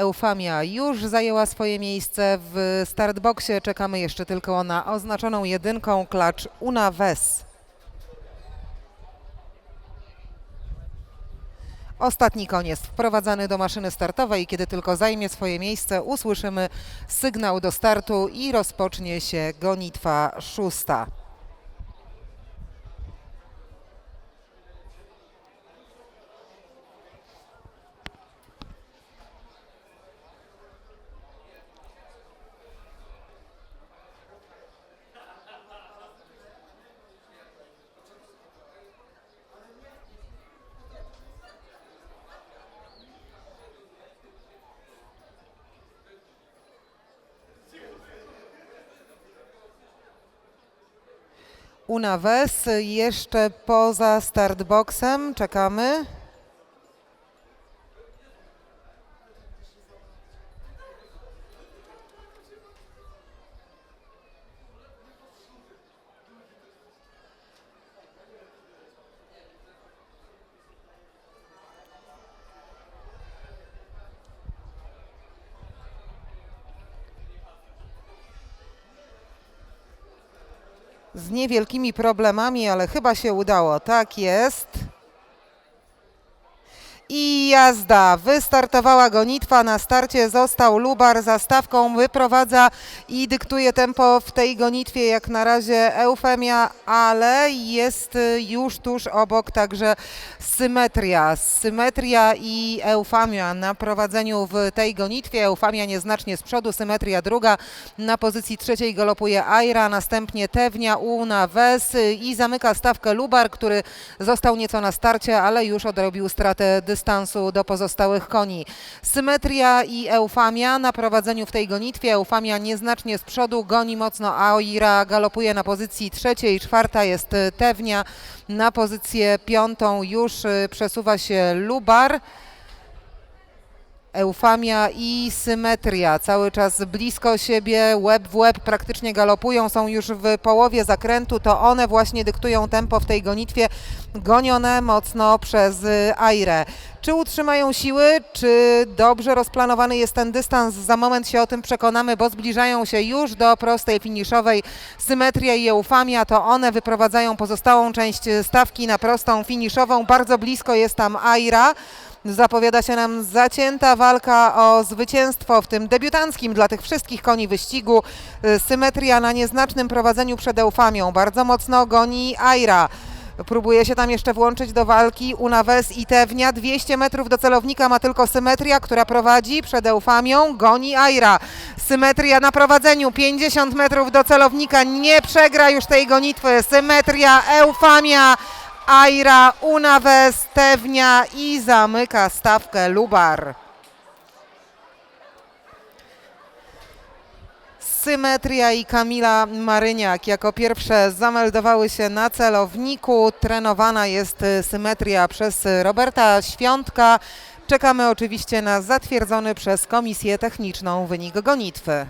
Eufamia już zajęła swoje miejsce w startboxie. Czekamy jeszcze tylko na oznaczoną jedynką klacz Una Ves. Ostatni jest wprowadzany do maszyny startowej. Kiedy tylko zajmie swoje miejsce, usłyszymy sygnał do startu i rozpocznie się gonitwa szósta. Una Ves jeszcze poza startboxem. Czekamy. Z niewielkimi problemami, ale chyba się udało. Tak jest. I jazda. Wystartowała gonitwa. Na starcie został Lubar za stawką. Wyprowadza i dyktuje tempo w tej gonitwie jak na razie Eufemia, ale jest już tuż obok także Symetria. Symetria i Eufamia na prowadzeniu w tej gonitwie. Eufamia nieznacznie z przodu, Symetria druga. Na pozycji trzeciej galopuje Aira, następnie Tewnia, Una, Wes i zamyka stawkę Lubar, który został nieco na starcie, ale już odrobił stratę dystansu do pozostałych koni. Symetria i Eufamia na prowadzeniu w tej gonitwie. Eufamia nieznacznie z przodu, goni mocno Aira, galopuje na pozycji trzeciej, czwarta jest y, Tewnia, na pozycję piątą już y, przesuwa się Lubar. Eufamia i symetria cały czas blisko siebie, łeb w łeb praktycznie galopują, są już w połowie zakrętu, to one właśnie dyktują tempo w tej gonitwie, gonione mocno przez y, Airę. Czy utrzymają siły, czy dobrze rozplanowany jest ten dystans? Za moment się o tym przekonamy, bo zbliżają się już do prostej finiszowej. Symetria i Eufamia to one wyprowadzają pozostałą część stawki na prostą finiszową. Bardzo blisko jest tam Aira. Zapowiada się nam zacięta walka o zwycięstwo w tym debiutanckim dla tych wszystkich koni wyścigu. Symetria na nieznacznym prowadzeniu przed Eufamią. Bardzo mocno goni Aira. Próbuje się tam jeszcze włączyć do walki Unaves i Tewnia. 200 metrów do celownika ma tylko Symetria, która prowadzi przed Eufamią. Goni Aira. Symetria na prowadzeniu. 50 metrów do celownika. Nie przegra już tej gonitwy. Symetria, Eufamia. Aira, Unaves, Tewnia i zamyka stawkę Lubar. Symetria i Kamila Maryniak jako pierwsze zameldowały się na celowniku. Trenowana jest symetria przez Roberta Świątka. Czekamy oczywiście na zatwierdzony przez Komisję Techniczną wynik gonitwy.